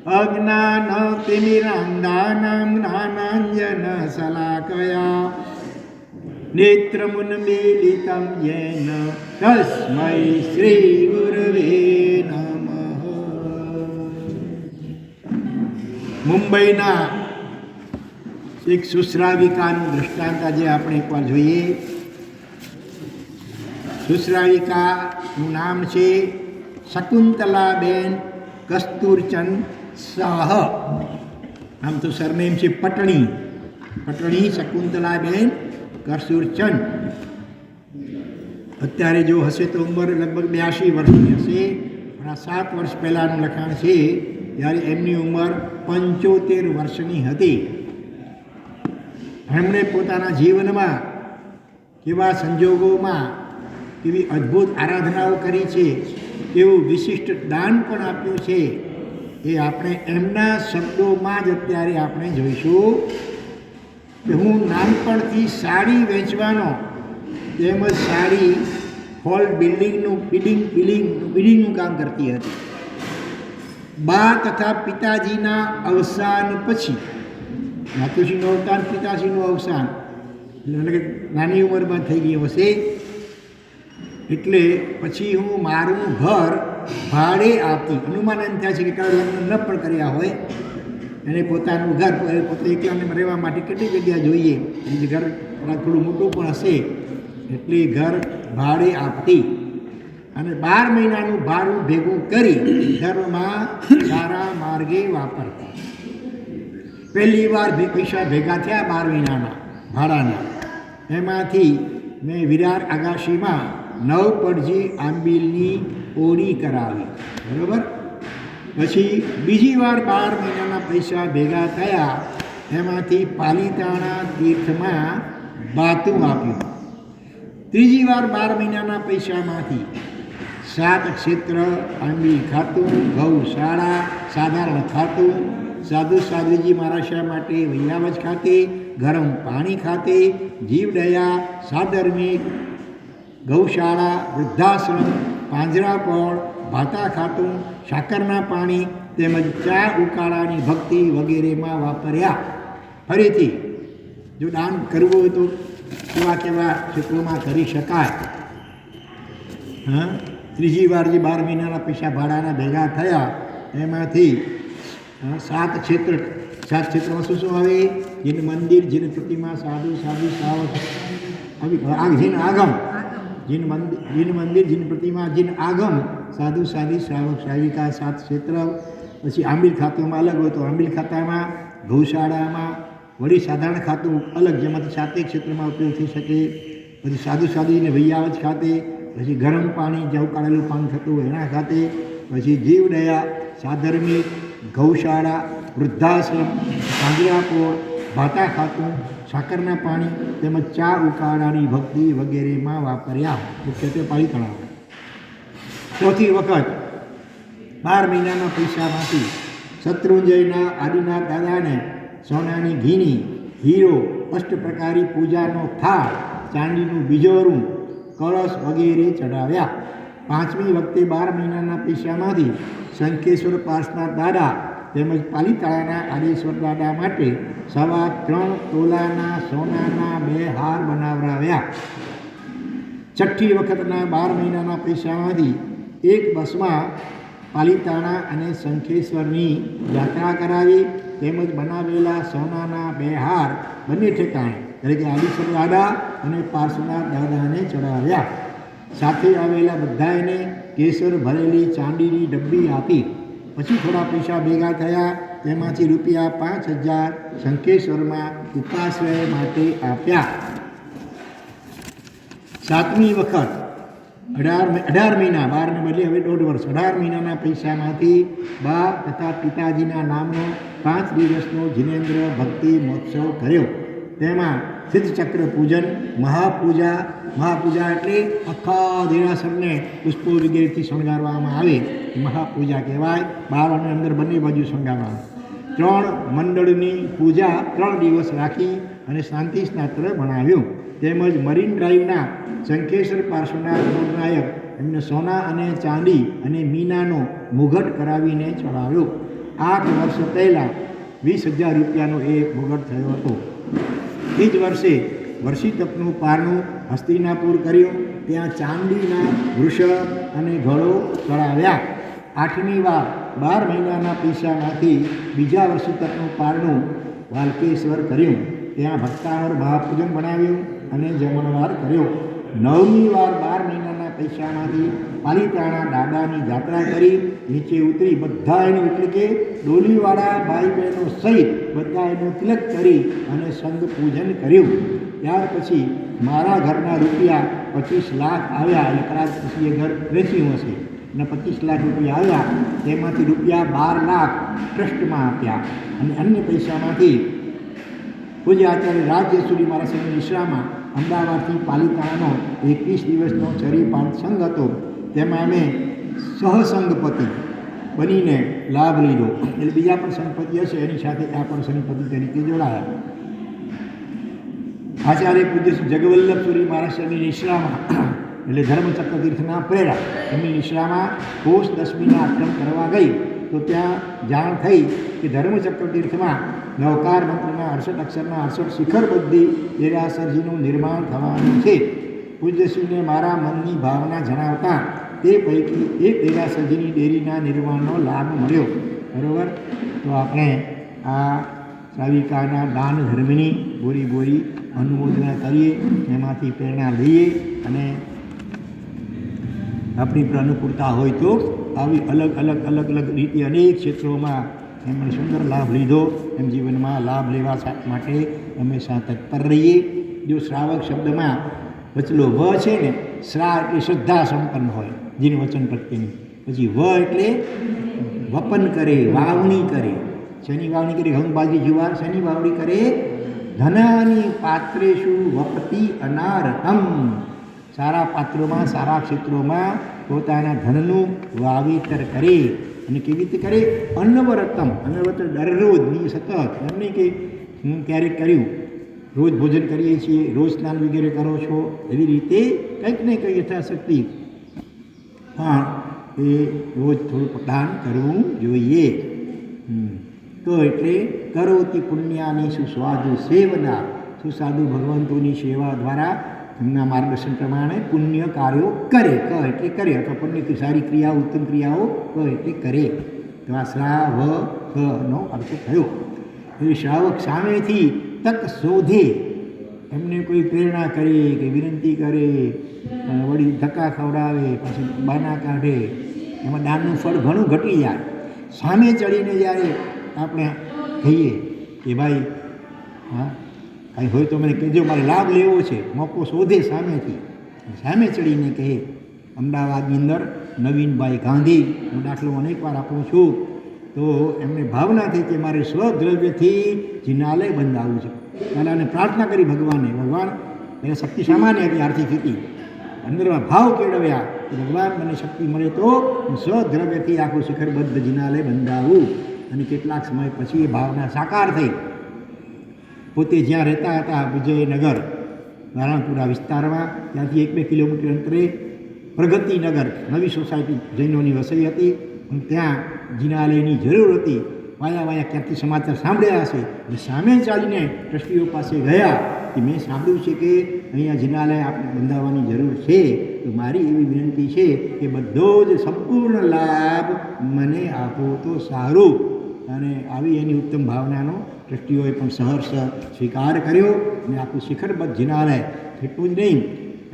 अज्ञानतिमिरान्दानां ज्ञानाञ्जनशलाकया नेत्रमुन्मीलितं येन तस्मै श्रीगुरवे नमः। મુંબઈના એક સુશ્રાવિકાનું દ્રષ્ટાંત આજે આપણે એકવાર જોઈએ સુશ્રાવિકાનું નામ છે શકુંતલાબેન કસ્તુરચંદ શાહ આમ તો સરનેમ છે પટણી. પટણી શકુંતલાબેન કસ્તુરચંદ અત્યારે જો હશે તો ઉંમર લગભગ બ્યાસી વર્ષની હશે. આ સાત વર્ષ પહેલાંનું લખાણ છે. જ્યારે એમની ઉંમર પંચોતેર વર્ષની હતી. એમણે પોતાના જીવનમાં કેવા સંજોગોમાં કેવી અદ્ભુત આરાધનાઓ કરી છે તેવું વિશિષ્ટ દાન પણ આપ્યું છે. એ આપણે એમના શબ્દોમાં જ અત્યારે આપણે જોઈશું કે હું નાનપણથી સાડી વેચવાનો તેમજ સાડી હોલ બિલ્ડિંગનું બિલ્ડિંગ બિલ્ડિંગ બિલ્ડિંગનું કામ કરતી હતી. બા તથા પિતાજીના અવસાન પછી, માતુશ્રીનું અવસાન, પિતાશ્રીનું અવસાન કે નાની ઉંમરમાં થઈ ગયું હશે. એટલે પછી હું મારું ઘર ભાડે આપતી. હનુમાન એમ થાય છે કે કાલે લગ્ન ન પણ કર્યા હોય. એને પોતાનું ઘર પોતે એકલાને રહેવા માટે કેટલી જગ્યા જોઈએ? એ ઘર થોડું મોટું પણ હશે. એટલે ઘર ભાડે આપતી. અને બાર મહિનાનું ભાડું ભેગું કરી ઘરમાં સારા માર્ગે વાપરતા. પહેલી વાર પૈસા ભેગા થયા બાર મહિનાના, ભાડાના. એમાંથી મેં વિરાર, આગાશીમાં નવ પડજી આંબીલની ઓળી કરાવી. બરાબર? પછી બીજી વાર બાર મહિનાના પૈસા ભેગા થયા, એમાંથી પાલિતાણા તીર્થમાં બાતું આપ્યું ત્રીજી વાર બાર મહિનાના પૈસામાંથી સાત ક્ષેત્ર આંબી ખાતું ગૌશાળા સાધારણ ખાતું, સાધુ સાધુજી મહારાજ માટે વૈયાવજ ખાતે, ગરમ પાણી ખાતે, જીવદયા, સાધર્મિક ગૌશાળા, વૃદ્ધાશ્રમ પાંજરાપોળ ભાતા ખાતું, સાકરના પાણી તેમજ ચા ઉકાળાની ભક્તિ વગેરેમાં વાપર્યા. ફરીથી, જો દાન કરવું હોય તો કેવા કેવા ક્ષેત્રોમાં કરી શકાય? હા? ત્રીજી વાર જે બાર મહિનાના પૈસા ભાડાના ભેગા થયા, એમાંથી સાત ક્ષેત્ર, સાત ક્ષેત્રમાં શું શું આવે? જેને મંદિર, જેને પ્રતિમા, સાધુ સાધુ સાવ આવી જીન આગમ જીન મંદિર જીન મંદિર, જીન પ્રતિમા, જીન આગમ, સાધુ સાધી શ્રાવક, શ્રાવિકા, સાત ક્ષેત્ર, પછી આંબીલ ખાતોમાં અલગ હોય તો આંબીલ ખાતામાં, ગૌશાળામાં, વળી સાધારણ ખાતું અલગ, જેમાંથી સાતેક ક્ષેત્રમાં ઉપયોગ થઈ શકે. પછી સાધુ સાધુને વૈયાવજ ખાતે, પછી ગરમ પાણી, જ્યાં ઉકાળેલું પાણી થતું હોય એના ખાતે, પછી જીવદયા, સાધર્મિક, ગૌશાળા, વૃદ્ધાશ્રમ પાંજરાપોળ ભાતા ખાતું, સાકરના પાણી તેમજ ચા ઉકાળાની ભક્તિ વગેરેમાં વાપર્યા મુખ્યત્વે પાળી તળાવ. ચોથી વખત, બાર મહિનાના પૈસામાંથી શત્રુંજયના આદિના દાદાને સોનાની ઘીની હીરો અષ્ટપ્રકારી પૂજાનો થાળ, ચાંદીનું બીજોરું કળશ વગેરે ચડાવ્યા. પાંચમી વખતે બાર મહિનાના પૈસામાંથી શંખેશ્વર પાસના દાદા તેમજ પાલીતાણાના આદેશ્વર દાદા માટે સવા ત્રણ તોલાના સોનાના બે હાર બનાવરાવ્યા છઠ્ઠી વખતના બાર મહિનાના પૈસામાંથી એક બસમાં પાલીતાણા અને શંખેશ્વરની યાત્રા કરાવી તેમજ બનાવેલા સોનાના બે હાર બંને ઠેકાણે, એટલે કે આદિશ્વર દાદા અને પાર્શ્વનાથ દાદાને ચડાવ્યા. સાથે આવેલા બધાને કેસર ભરેલી ચાંદીની ડબ્બી આપી પછી થોડા પૈસા ભેગા થયા, તેમાંથી રૂપિયા પાંચ હજાર શંકેશ્વરમાં ઉપાશ્રય માટે આપ્યા. સાતમી વખત, અઢાર અઢાર મહિના, બારને બદલે હવે દોઢ વર્ષ, અઢાર મહિનાના પૈસામાંથી બા તથા પિતાજીના નામનો પાંચ દિવસનો જિનેન્દ્ર ભક્તિ મહોત્સવ કર્યો. તેમાં સિદ્ધચક્ર પૂજન, મહાપૂજા મહાપૂજા એટલે આખા દેરાસરને પુષ્પો વગેરેથી શણગારવામાં આવે. મહાપૂજા કહેવાય. બહાર અને અંદર બંને બાજુ શણગારવામાં ત્રણ મંડળની પૂજા ત્રણ દિવસ રાખી અને શાંતિ સ્નાત્ર ભણાવ્યું. તેમજ મરીન ડ્રાઈવના શંખેશ્વર પાર્શ્વનાથ નાયક એમને સોના અને ચાંદી અને મીનાનો મુગટ કરાવીને ચડાવ્યો. આઠ વર્ષ પહેલાં વીસ હજાર રૂપિયાનો એ મુગટ થયો હતો. એ જ વર્ષે વર્ષિતપનું પારણું હસ્તિનાપુર કર્યું. ત્યાં ચાંદીના વૃષભ અને ઘડો ચડાવ્યા. આઠમી વાર, બાર મહિનાના પૈસામાંથી બીજા વર્ષ તકનું પારણું વાલકેશ્વર કર્યું. ત્યાં ભક્તાવર મહાપૂજન બનાવ્યું અને જમણવાર કર્યો. નવમી વાર, બાર મહિનાના પૈસામાંથી પાલિતાણા દાદાની જાત્રા કરી. નીચે ઉતરી બધા એનું એટલે કે ડોલીવાળા ભાઈ બહેનો સહિત બધા એનું તિલક કરી અને સંઘ પૂજન કર્યું. ત્યાર પછી મારા ઘરના રૂપિયા પચીસ લાખ આવ્યા. એટલે કદાચ પછી એ ઘર વેચ્યું હશે. અને પચીસ લાખ રૂપિયા આવ્યા તેમાંથી રૂપિયા બાર લાખ ટ્રસ્ટમાં આપ્યા. અને અન્ય પૈસામાંથી પૂજ્ય આચાર્ય રાજ્યસુરી મારા સંઘ નિશ્રામાં અમદાવાદથી પાલિતાણાનો એકવીસ દિવસનો ચરીપાઠ સંઘ હતો. તેમાં અમે સહસંગપતિ બનીને લાભ લીધો. એટલે બીજા પણ સંપત્તિ હશે, એની સાથે આ પણ સંપત્તિ તરીકે જોડાયા. આચાર્ય પૂજ્ય જગવલ્લભપુરી જગવલ્લભ સુરી મહારાષ્ટ્રની નિશ્રામાં એટલે ધર્મચક્ર તીર્થના પ્રેરક એમની નિશ્રામાં કોષ દસમીના આક્રમ કરવા ગઈ, તો ત્યાં જાણ થઈ કે ધર્મચક્ર તીર્થમાં નવકાર મંત્રના અડસઠ અક્ષરના અડસઠ શિખર બુદ્ધિ દેરાસરજીનું નિર્માણ થવાનું છે. પૂજ્યશ્રીને મારા મનની ભાવના જણાવતા તે પૈકી એક દેરાસરજીની ડેરીના નિર્માણનો લાભ મળ્યો. બરાબર? તો આપણે આ શ્રાવિકાના દાન ધર્મની બોરી બોરી અનુમોદના કરીએ, એમાંથી પ્રેરણા લઈએ અને આપણી પર અનુકૂળતા હોય તો આવી અલગ અલગ અલગ અલગ રીતે અનેક ક્ષેત્રોમાં એમણે સુંદર લાભ લીધો. એમ જીવનમાં લાભ લેવા માટે હંમેશા તત્પર રહીએ. જો શ્રાવક શબ્દમાં વચલો વ છે ને, શ્રા એટલે શ્રદ્ધા સંપન્ન હોય, જેને વચન પ્રત્યેની. પછી વ એટલે વપન કરે, વાવણી કરે. શેની વાવણી કરે? હંગબાજી જુવાર. શેની વાવણી કરે? ધનાની પાત્રેશુ વપતિ અનારતમ. સારા પાત્રોમાં, સારા ક્ષેત્રોમાં પોતાના ધનનું વાવેતર કરે અને કેવી રીતે કરે? અન્નવરતમ. અન્નવરત દરરોજની સતત. એમ નહીં કે હું ક્યારેક કર્યું. રોજ ભોજન કરીએ છીએ, રોજ સ્નાન વગેરે કરો છો. એવી રીતે કંઈક ને કંઈક યથાશક્તિ. પણ એ રોજ થોડું દાન કરવું જોઈએ. તો એટલે કરોતી પુણ્યાની સુસ્વાદુ સેવના સુસાદુ ભગવંતોની સેવા દ્વારા એમના માર્ગદર્શન પ્રમાણે પુણ્ય કાર્યો કરે, ક એટલે કરે, અથવા પુણ્ય સારી ક્રિયાઓ, ઉત્તમ ક્રિયાઓ, ક એટલે કરે. તો આ શ્રાવ નો અર્થ થયો. એ શ્રાવક સામેથી તક શોધે. એમને કોઈ પ્રેરણા કરે કે વિનંતી કરે વળી ધક્કા ખવડાવે, પછી બાના કાઢે. એમાં દાનનું ફળ ઘણું ઘટી જાય. સામે ચડીને જ્યારે આપણે કહીએ કે ભાઈ, હા કાંઈ હોય તો મને કહેજો, મારે લાભ લેવો છે. મોકો શોધે સામેથી. સામે ચડીને કહે, અમદાવાદની અંદર નવીનભાઈ ગાંધી, હું દાખલો અનેકવાર આપું છું. તો એમને ભાવના થઈ કે મારે સ્વદ્રવ્યથી જિનાલય બંધાવવું છે. પહેલાં એને પ્રાર્થના કરી ભગવાનને ભગવાન એને શક્તિ સામાન્ય હતી આર્થિક હતી અંદરમાં ભાવ કેળવ્યા ભગવાન, મને શક્તિ મળે તો હું સ્વદ્રવ્યથી આખું શિખરબદ્ધ જિનાલય બંધાવું. અને કેટલાક સમય પછી એ ભાવના સાકાર થઈ. પોતે જ્યાં રહેતા હતા વિજયનગર, નારાયણપુરા વિસ્તારમાં, ત્યાંથી એક બે કિલોમીટર અંતરે પ્રગતિનગર, નવી સોસાયટી જૈનોની વસઈ હતી. અને ત્યાં જિનાલયની જરૂર હતી. વાયા વાયા ક્યાંથી સમાચાર સાંભળ્યા હશે? અને સામે ચાલીને ટ્રસ્ટીઓ પાસે ગયા કે મેં સાંભળ્યું છે કે અહીંયા જિનાલય આપણે બંધાવવાની જરૂર છે. તો મારી એવી વિનંતી છે કે બધો જ સંપૂર્ણ લાભ મને આપો તો સારું. અને આવી એની ઉત્તમ ભાવનાનો ટ્રસ્ટીઓએ પણ સહર્ષ સ્વીકાર કર્યો અને આખું શિખરબદ્ધ જિનાલય એટલું જ નહીં.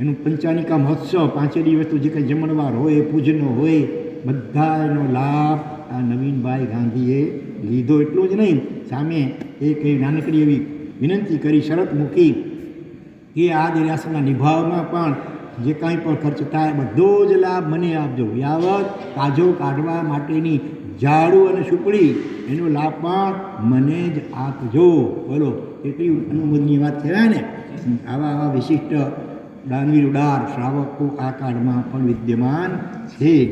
એનું પંચાનિકા મહોત્સવ પાંચે દિવસ જે કંઈ જમણવાર હોય, પૂજનો હોય બધા એનો લાભ આ નવીનભાઈ ગાંધીએ લીધો એટલું જ નહીં. સામે એક એવી નાનકડી એવી વિનંતી કરી, શરત મૂકી કે આ દેરાસરના નિભાવમાં પણ જે કાંઈ પણ ખર્ચ થાય, બધો જ લાભ મને આપજો. યાવત કાજો કાઢવા માટેની ઝાડુ અને સુપડી એનો લાભ પણ મને જ આપજો. બોલો એટલી અનુમોદની વાત કહેવાય ને? આવા આવા વિશિષ્ટ દાનવીર ઉડાર શ્રાવકો આ કાળમાં પણ વિદ્યમાન છે.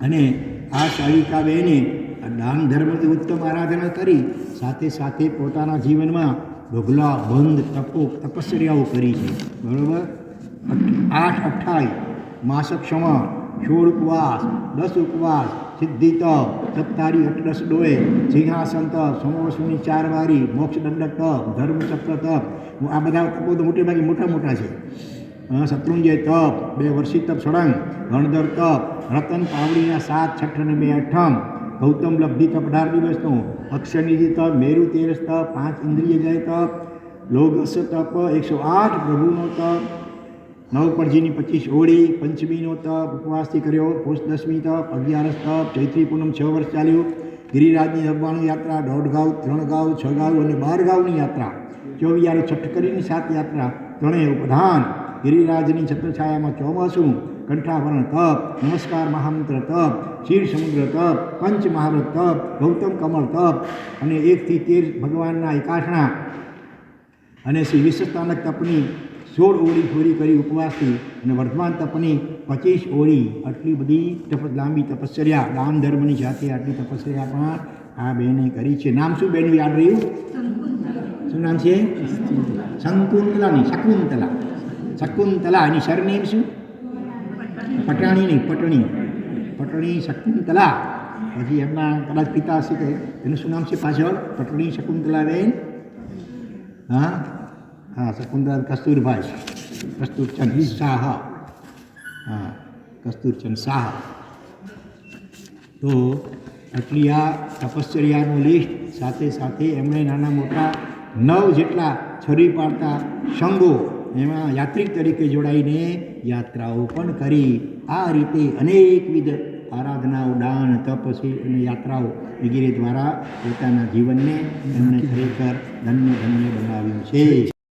અને આ શાલિકાબેને દાન ધર્મથી ઉત્તમ આરાધના કરી, સાથે સાથે પોતાના જીવનમાં ઢગલા બંધ, તપો, તપસ્યાઓ કરી છે. બરાબર? આઠ અઠ્ઠાઈ માસક ક્ષમા સોળ ઉપવાસ, દસ ઉપવાસ સિદ્ધિ તપ સત્તારી અટરસ ડોએ, સિંહાસન તપ સમોસુની ચાર વારી, મોક્ષ દંડક તપ ધર્મચક્ર તપ આ બધા તપો તો મોટે ભાગે મોટા મોટા છે શત્રુંજય તપ બે વર્ષી તપ સળંગ ગણધર તપ રતન પાવડીના સાત છઠ્ઠ અને બે અઠમ. ગૌતમ લબ્ધિ તપ અઢાર દિવસનું અક્ષરનિધિ તપ મેરુ તેરસ તપ પાંચ ઇન્દ્રિય જય તપ લોગસ તપ એકસો આઠ પ્રભુનો તપ નવપરજીની પચીસ હોળી પંચમીનો તપ, ઉપવાસથી કર્યો પોષ દસમી તપ, અગિયારસ તપ ચૈત્રી પૂનમ છ વર્ષ ચાલ્યું. ગિરિરાજની નવ્વાણું યાત્રા, દોઢ ગાઉ, ત્રણ ગાઉ, છ ગાઉ અને બાર ગાઉની યાત્રા. ચોવિયારે છઠ્ઠ કરીને સાત યાત્રા, ત્રણેય ઉપધાન. ગિરિરાજની છત્રછાયામાં ચોમાસું, કંઠાભરણ તપ, નમસ્કાર મહામંત્ર તપ, ક્ષીર સમુદ્ર તપ, પંચ મહાવ્રત તપ, ગૌતમ કમળ તપ અને એકથી તેર ભગવાનના એકાસણા અને શ્રી વિશ્વસ્થાનક તપની સોળ ઓળી પૂરી કરી ઉપવાસથી અને વર્તમાન તપની પચીસ ઓળી આટલી બધી તપ, લાંબી તપશ્ચર્યા દાન ધર્મની સાથે આટલી તપશ્ચર્યા પણ આ બહેને કરી છે. નામ શું બેનું યાદ રહ્યું? શું નામ છે? શંકુંતલાની, શકુંતલા. શકુંતલા, એની સરનેમ શું? પટાણી નહીં, પટણી. પટણી શકુંતલા. પછી એમના કદાચ પિતા હશે કે એનું શું નામ છે પાછળ? પટણી શકુંતલાબેન. હા? હા શકુંતલા કસ્તુરભાઈ કસ્તુરચંદ શાહ હા કસ્તુરચંદ શાહ તો આટલી આ તપશ્ચર્યાનું લિસ્ટ સાથે સાથે એમણે નાના મોટા નવ જેટલા છરી પાડતા સંઘો એમાં યાત્રિક તરીકે જોડાઈને યાત્રાઓ પણ કરી. આ રીતે અનેકવિધ આરાધનાઓ, દાન તપસી અને યાત્રાઓ વગેરે દ્વારા પોતાના જીવનને એમણે ખરેખર ધન્ય ધન્ય બનાવ્યું છે.